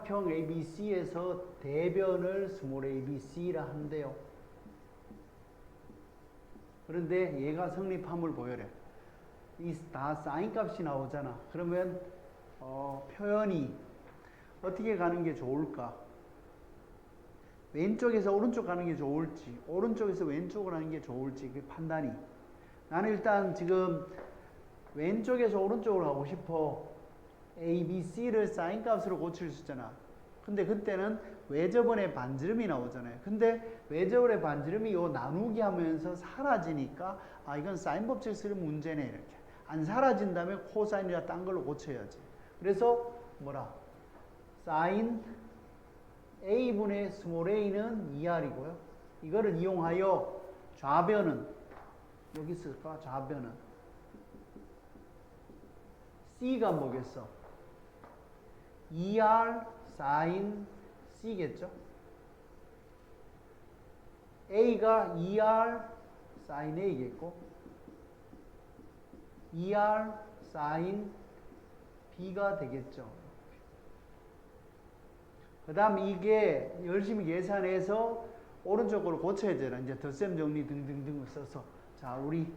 삼각형 ABC에서 대변을 스몰 ABC라 한대요. 그런데 얘가 성립함을 보여래. 이다 사인 값이 나오잖아. 그러면 어, 표현이 어떻게 가는 게 좋을까? 왼쪽에서 오른쪽 가는 게 좋을지, 오른쪽에서 왼쪽으로 가는 게 좋을지 그 판단이. 나는 일단 지금 왼쪽에서 오른쪽으로 가고 싶어. A, B, C를 사인 값으로 고칠 수 있잖아. 근데 그때는 외접원의 반지름이 나오잖아요. 근데 외접원의 반지름이 요 나누기 하면서 사라지니까 아 이건 사인 법칙 쓰는 문제네 이렇게. 안 사라진다면 코사인이나 딴 걸로 고쳐야지. 그래서 뭐라? 사인 a분의 스몰 a는 2r이고요. 이거를 이용하여 좌변은 여기 있을까? 좌변은 c가 뭐겠어? 2r 사인 c겠죠? a가 2r 사인 a겠고 2r 사인 b가 되겠죠. 그 다음 이게 열심히 계산해서 오른쪽으로 고쳐야 되나. 이제 덧셈 정리 등등등을 써서. 자, 우리,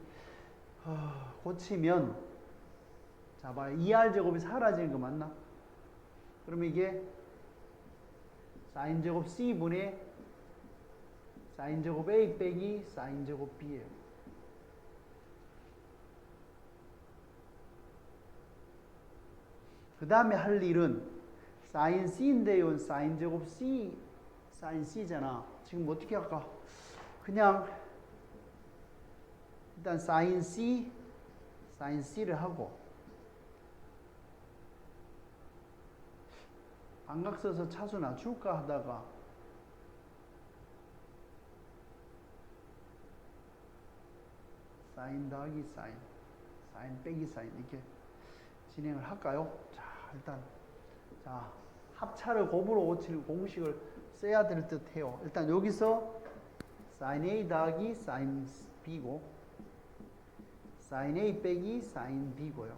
어, 고치면, 자, 봐요. 2R 제곱이 사라지는 거 맞나? 그러면 이게 사인 제곱 C분의 사인 제곱 A 빼기 사인 제곱 B예요. 그 다음에 할 일은 사인 C인데 요. 사인 제곱 C, 사인 C잖아. 지금 어떻게 할까? 그냥 일단 사인 C, 사인 C를 하고 반각 써서 차수 낮출까 하다가 사인 더하기 사인, 사인 빼기 사인 이렇게 진행을 할까요? 자, 일단 자 합차를 곱으로 고치는 공식을 써야 될 듯해요. 일단 여기서 sin A 더하기 sin B고 sin A 빼기 sin B고요.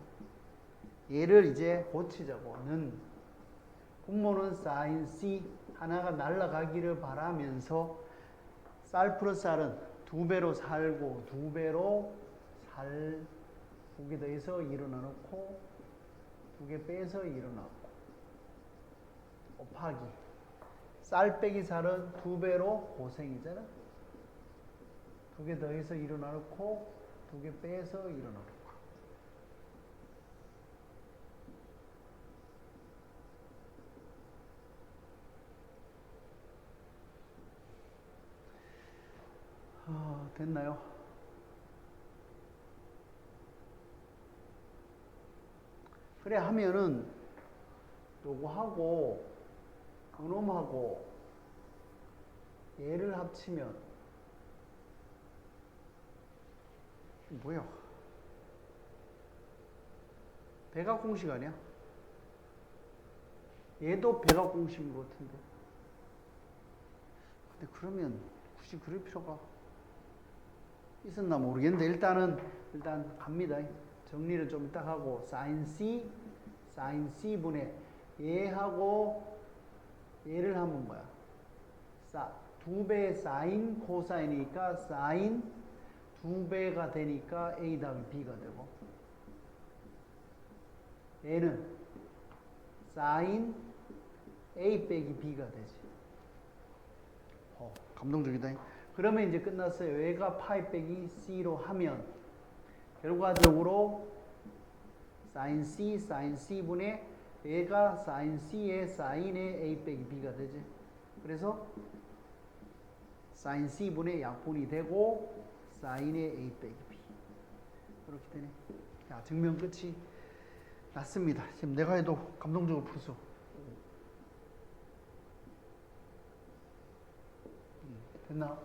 얘를 이제 고치자고는 분모는 sin C 하나가 날라가기를 바라면서 쌀 플러스 쌀은 두 배로 살고 두 배로 살 두개 더해서 일어나 놓고 두 개 빼서 일어나고 곱하기 쌀 빼기 살은 두 배로 고생이잖아. 두 개 더해서 일어나 놓고 두 개 빼서 일어나 놓고 아, 됐나요? 그래 하면은 요거 하고 그놈하고 얘를 합치면 뭐야? 배각 공식 아니야? 얘도 배각 공식인 것 같은데. 근데 그러면 굳이 그럴 필요가 있었나 모르겠는데 일단은 일단 갑니다. 정리를 좀 이따 하고 sin c sin c 분의 얘하고 얘를 하면 뭐야? 두배 사인 코사인이니까 사인 두 배가 되니까 a 다음에 b가 되고 얘는 사인 a 빼기 b가 되지. 어, 감동적이다. 그러면 이제 끝났어요. 얘가 파이 빼기 c로 하면 결과적으로 sin c, sin c분의 얘가 sin c의 sin의 a 빼기 b가 되지. 그래서 sin c분의 약분이 되고 sin의 a 빼기 b. 그렇게 되네. 자, 증명 끝이 났습니다. 지금 내가 해도 감동적으로 풀수. 음, 됐나?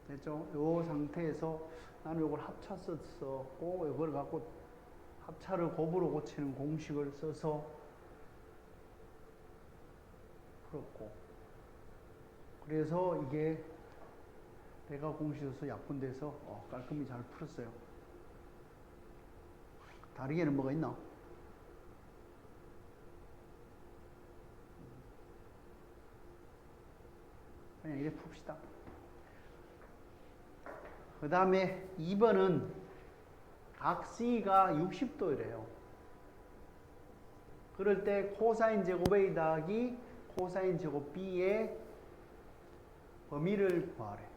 됐죠? 요 상태에서 나는 요걸 합차 썼었고 요걸 갖고 합차를 곱으로 고치는 공식을 써서 풀었고 그래서 이게 배가 공식에서 약분돼서 어, 깔끔히 잘 풀었어요. 다르게는 뭐가 있나? 그냥 이래 풉시다. 그 다음에 2번은 각 C가 60도래요. 그럴 때 코사인 제곱 A 더하기 코사인 제곱 B의 범위를 구하래.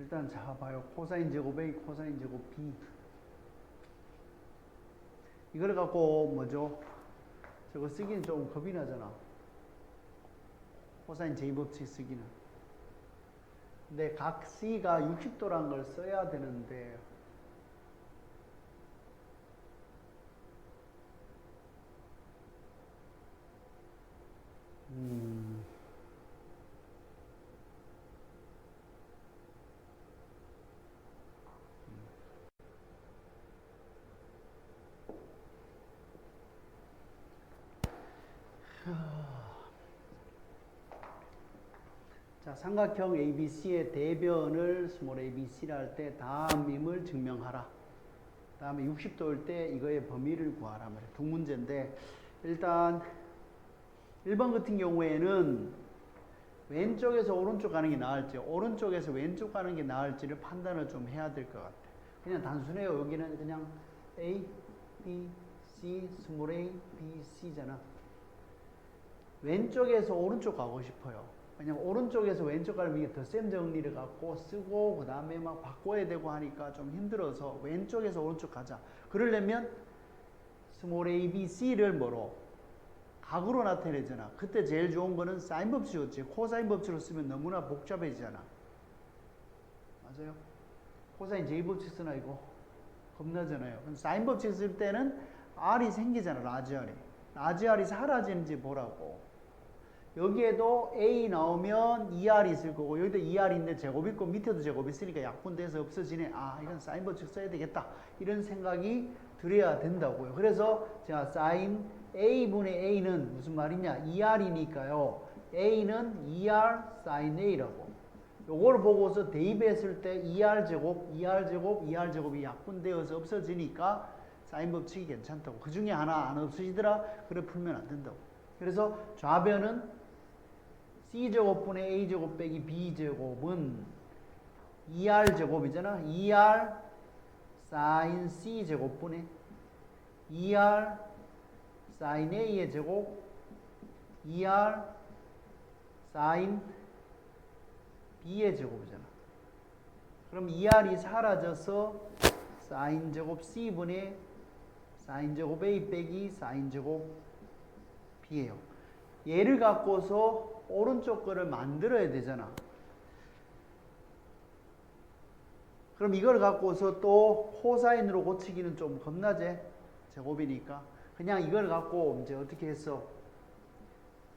일단 자 봐요. 코사인 제곱 A, 코사인 제곱 B. 이걸 갖고 뭐죠? 저거 쓰기는 좀 겁이 나잖아. 코사인 제곱치 쓰기는. 근데 각 C가 60도란 걸 써야 되는데 음. 자, 삼각형 ABC의 대변을 스몰 ABC라 할 때 다음임을 증명하라. 다음에 60도일 때 이거의 범위를 구하라. 두 문제인데 일단 1번 같은 경우에는 왼쪽에서 오른쪽 가는 게 나을지 오른쪽에서 왼쪽 가는 게 나을지를 판단을 좀 해야 될 것 같아요. 그냥 단순해요. 여기는 그냥 A, B, C, 스몰 A, B, C잖아. 왼쪽에서 오른쪽 가고 싶어요. 왜냐면 오른쪽에서 왼쪽 가면 이게 덧셈 정리를 갖고 쓰고 그 다음에 막 바꿔야 되고 하니까 좀 힘들어서 왼쪽에서 오른쪽 가자. 그러려면 스몰 a, b, c를 뭐로? 각으로 나타내잖아. 그때 제일 좋은 거는 사인 법칙이었지. 코사인 법칙으로 쓰면 너무나 복잡해지잖아. 맞아요? 코사인 j 법칙 쓰나 이거? 겁나잖아요. 그럼 사인 법칙 쓸 때는 r이 생기잖아. 라지 r이. 라지 r이 사라지는지 보라고. 여기에도 A 나오면 2R 있을 거고 여기도 2R 있는데 제곱 있고 밑에도 제곱 있으니까 약분돼서 없어지네. 아 이건 사인 법칙 써야 되겠다. 이런 생각이 들어야 된다고요. 그래서 제가 사인 A분의 A는 무슨 말이냐? 2R이니까요. A는 2R 사인 A라고. 요걸 보고서 대입했을 때 2R 제곱, 2R 제곱, 2R 제곱이 약분되어서 없어지니까 사인 법칙이 괜찮다고. 그 중에 하나 안 없어지더라? 그래 풀면 안 된다고. 그래서 좌변은 C제곱분의 A제곱 빼기 B제곱은 2R제곱이잖아. 2R 사인 C제곱분의 2R 사인 A의 제곱 2R 사인 B의 제곱이잖아. 그럼 2R이 사라져서 사인 제곱 C분의 사인 제곱 A 빼기 사인 제곱 B예요. 얘를 갖고서 오른쪽 거를 만들어야 되잖아. 그럼 이걸 갖고서 또 코사인으로 고치기는 좀 겁나제? 제곱이니까. 그냥 이걸 갖고 이제 어떻게 했어?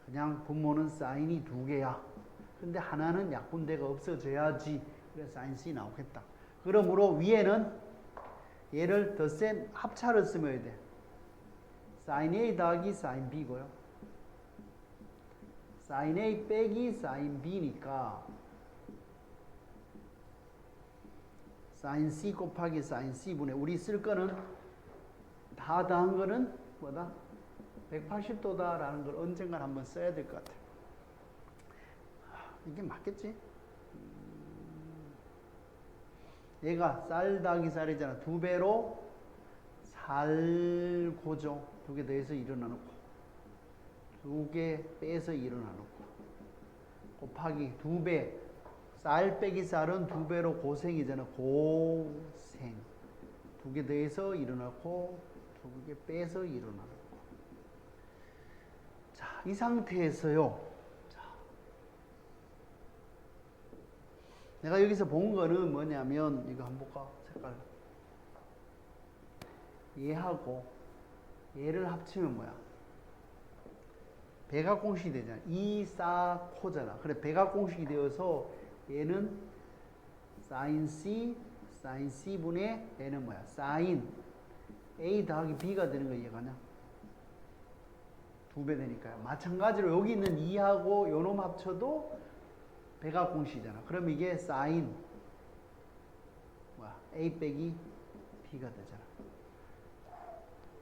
그냥 분모는 사인이 두 개야. 근데 하나는 약분대가 없어져야지. 그래 사인 C 나오겠다. 그러므로 위에는 얘를 더 센 합차를 쓰면 돼. 사인 A 더하기 사인 B고요. 사인 A 빼기 사인 B니까 사인 C 곱하기 사인 C분의 우리 쓸 거는 다 더한 거는 뭐다? 180도다라는 걸 언젠가 한번 써야 될 것 같아요. 이게 맞겠지? 음, 얘가 쌀 더하기 쌀이잖아. 두 배로 살 고정 두개 더해서 일어나 놓고 두 개 빼서 일어나 놓고 곱하기 두 배. 쌀 빼기 쌀은 두 배로 고생이잖아. 고생. 두 개 더해서 일어나고 두 개 빼서 일어나고. 자, 이 상태에서요. 자. 내가 여기서 본 거는 뭐냐면 이거 한번 볼까? 색깔. 얘하고 얘를 합치면 뭐야? 배각 공식이 되잖아. 2, 4, 코잖아. 그래, 배각 공식이 되어서 얘는 사인 C, 사인 C분의 얘는 뭐야? 사인 A 더하기 B가 되는 거 이해가냐? 두 배 되니까요. 마찬가지로 여기 있는 2하고 요놈 합쳐도 백악 공식이잖아. 그럼 이게 사인 뭐야? A 빼기 B가 되잖아.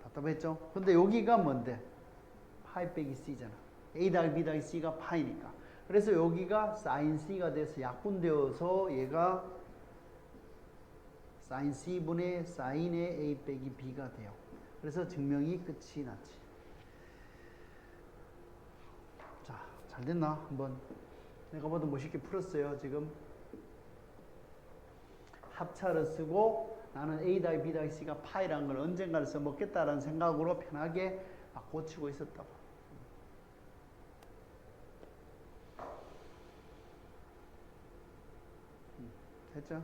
답답했죠? 근데 여기가 뭔데? 파이 빼기 C잖아. A 더하기 B 더하기 C가 파이니까. 그래서 여기가 사인 C가 돼서 약분되어서 얘가 사인 C분의 사인의 A 빼기 B가 돼요. 그래서 증명이 끝이 났지. 자, 잘 됐나? 한번 내가 봐도 멋있게 풀었어요. 지금 합차를 쓰고 나는 A 더하기 B 더하기 C가 파이라는 걸 언젠가를 써먹겠다라는 생각으로 편하게 막 고치고 있었다고. 음, 됐죠?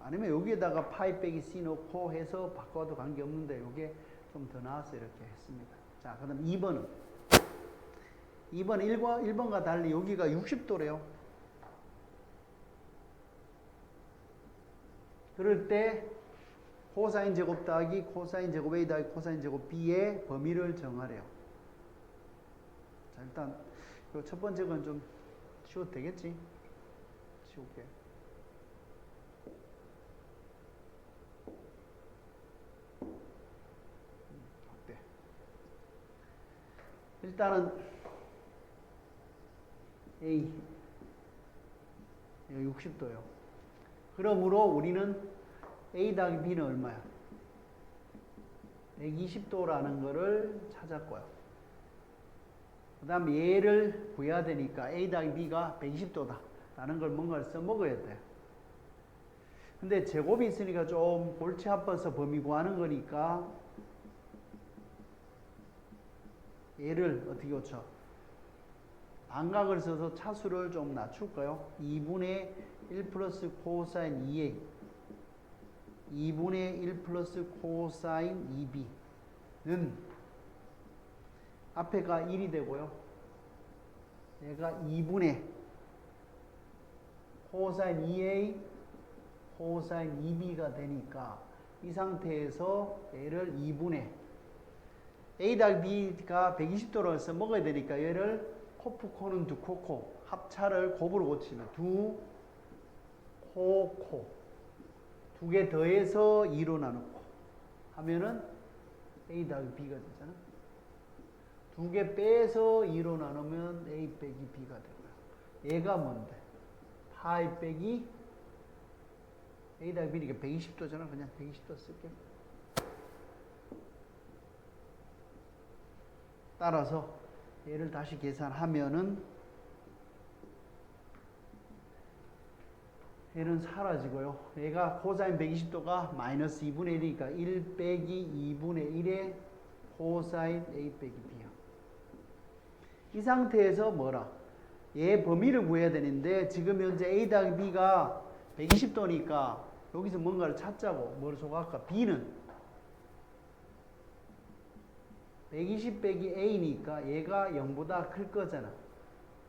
아니면 여기에다가 파이 빼기 C 넣고 해서 바꿔도 관계없는데 이게 좀 더 나아서 이렇게 했습니다. 자, 그 다음 2번은 2번 1번, 1번과 달리 여기가 60도래요. 그럴 때 코사인 제곱 더하기 코사인 제곱 A 더하기 코사인 제곱 B의 범위를 정하래요. 자, 일단 요첫 번째 건 좀 쉬워도 되겠지? 쉬울게. 어때? 일단은 A 이거 60도요. 그러므로 우리는 A 더하기 B는 얼마야? 120도라는 거를 찾았고요. 그 다음에 얘를 구해야 되니까 A 더하기 B가 120도다. 라는 걸 뭔가를 써먹어야 돼. 근데 제곱이 있으니까 좀 골치 아파서 범위 구하는 거니까 얘를 어떻게 고쳐? 반각을 써서 차수를 좀 낮출까요? 2분의 1 플러스 코사인 2a 2분의 1 플러스 코사인 2b는 앞에가 1이 되고요. 얘가 2분의 코사인 2a 코사인 2b가 되니까 이 상태에서 얘를 2분의 a 더하기 b가 120도로 해서 먹어야 되니까 얘를 코프 코는 두 코코 합차를 곱으로 고치면 두 코코 두 개 더해서 2로 나누고 하면은 a 더하기 b가 되잖아. 두 개 빼서 2로 나누면 a 빼기 b가 되고요. 얘가 뭔데? 파이 빼기 a 더하기 b니까 120도잖아. 그냥 120도 쓸게. 따라서 얘를 다시 계산하면은 얘는 사라지고요. 얘가 코사인 120도가 마이너스 2분의 1이니까 1 빼기 2분의 1의 코사인 A 빼기 B야. 이 상태에서 뭐라? 얘 범위를 구해야 되는데 지금 현재 A 더하기 B가 120도니까 여기서 뭔가를 찾자고 뭘 소각할까? B는 120 빼기 A니까 얘가 0보다 클 거잖아.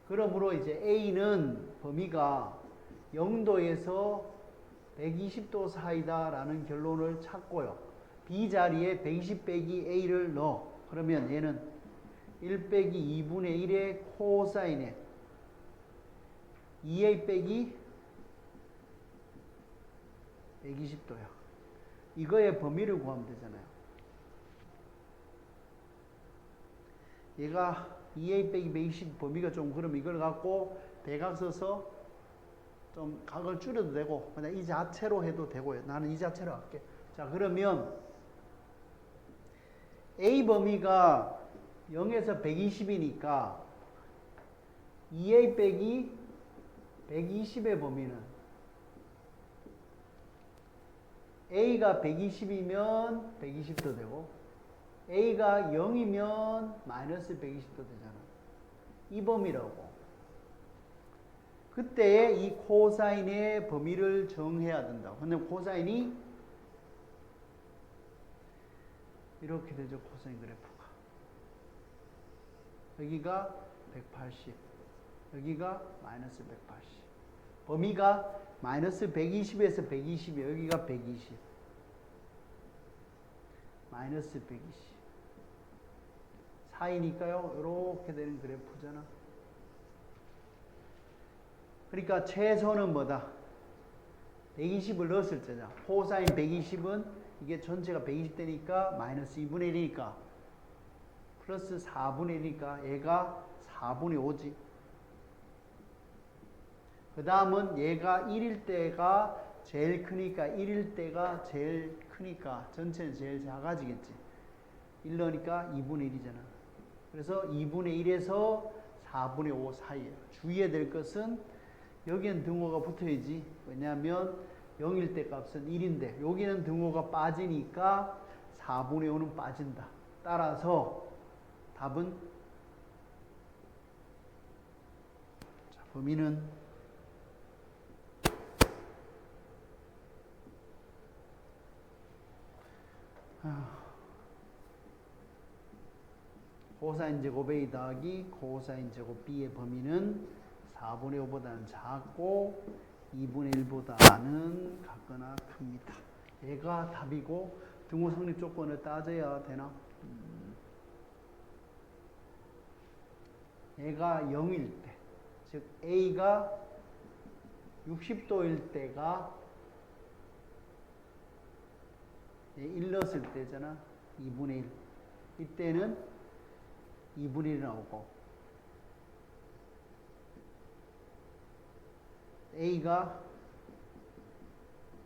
그러므로 이제 A는 범위가 0도에서 120도 사이다라는 결론을 찾고요. B 자리에 120 빼기 A를 넣어. 그러면 얘는 1 빼기 2분의 1의 코사인에 2A 빼기 120도야. 이거의 범위를 구하면 되잖아요. 얘가 2A 빼기 120 범위가 좀 그럼 이걸 갖고 대각 써서 좀 각을 줄여도 되고 그냥 이 자체로 해도 되고요. 나는 이 자체로 할게. 자 그러면 A 범위가 0에서 120이니까 2A 빼기 120의 범위는 A가 120이면 120도 되고 A가 0이면 마이너스 120도 되잖아. 이 범위라고. 그때 이 코사인의 범위를 정해야 된다. 근데 코사인이 이렇게 되죠. 코사인 그래프가. 여기가 180. 여기가 마이너스 180. 범위가 마이너스 120에서 120이에요. 여기가 120. 마이너스 120. 4이니까요. 이렇게 되는 그래프잖아. 그러니까 최소는 뭐다? 120을 넣었을 때잖아. 코사인 120은 이게 전체가 120되니까 마이너스 2분의 1이니까 플러스 4분의 1이니까 얘가 4분의 5지. 그 다음은 얘가 1일 때가 제일 크니까 1일 때가 제일 크니까 전체는 제일 작아지겠지. 1 넣으니까 2분의 1이잖아. 그래서 2분의 1에서 4분의 5 사이에요. 주의해야 될 것은 여기엔 등호가 붙어야지. 왜냐하면 0일 때 값은 1인데 여기는 등호가 빠지니까 4분의 5는 빠진다. 따라서 답은 자, 범위는 코사인 제곱 A 더하기 코사인 제곱 B의 범위는 4분의 5보다는 작고 2분의 1보다는 같거나 큽니다. 얘가 답이고 등호 성립 조건을 따져야 되나? 음. 얘가 0일 때, 즉 A가 60도일 때가 1 넣었을 때잖아. 2분의 1. 이때는 2분의 1 나오고 A가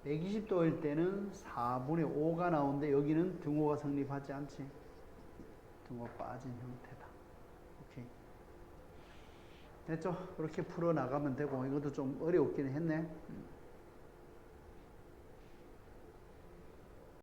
120도일 때는 4분의 5가 나오는데 여기는 등호가 성립하지 않지. 등호 빠진 형태다. 오케이. 됐죠? 그렇게 풀어 나가면 되고 이것도 좀 어려웠긴 했네. 음.